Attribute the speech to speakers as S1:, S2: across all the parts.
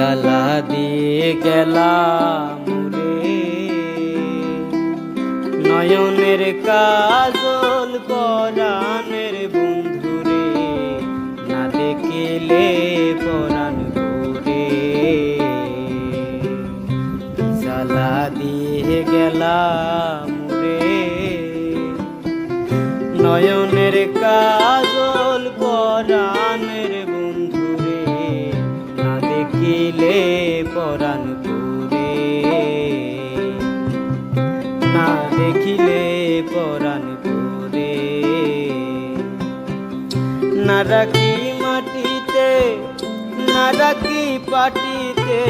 S1: জ্বালা দিয়ে গেলাম রে নয়নের কাজল পরাণের বন্ধুরে না দেখিলে পরাণ ঘুরে জ্বালা দিয়ে গেলাম রে নয়নের কাজল দেখিলে পরাণ পুরে না রাখি মাটিতে, না রাখি পাটিতে,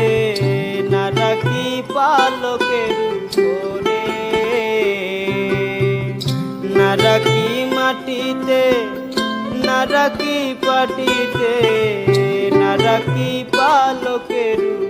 S1: না রাখি পালকের উপরে। না রাখি মাটিতে, না রাখি পাটিতে, না রাখি পালকের উপরে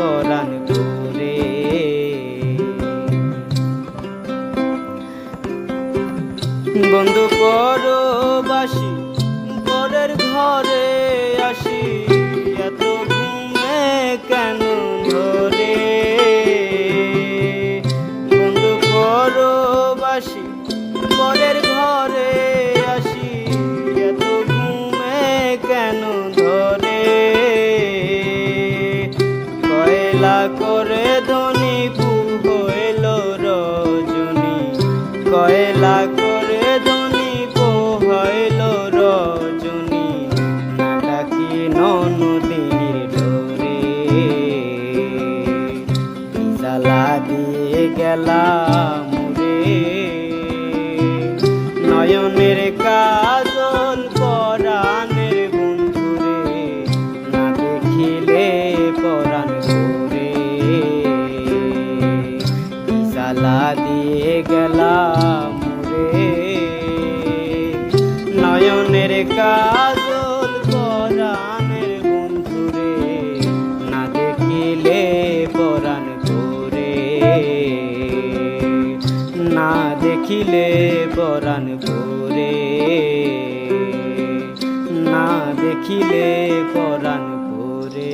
S1: পরাণ করে বন্ধু পরবাসী কয়লা করে ধনি পোহাইল রজনী। না ডাকি ননদিনীর ডোরে। জ্বালা দিয়ে গেলাম গেলাম রে নয়নের কাজল পরাণের বন্ধুরে, না দেখিলে পরাণ করে না দেখিলে পরাণ করে না দেখিলে পরাণ করে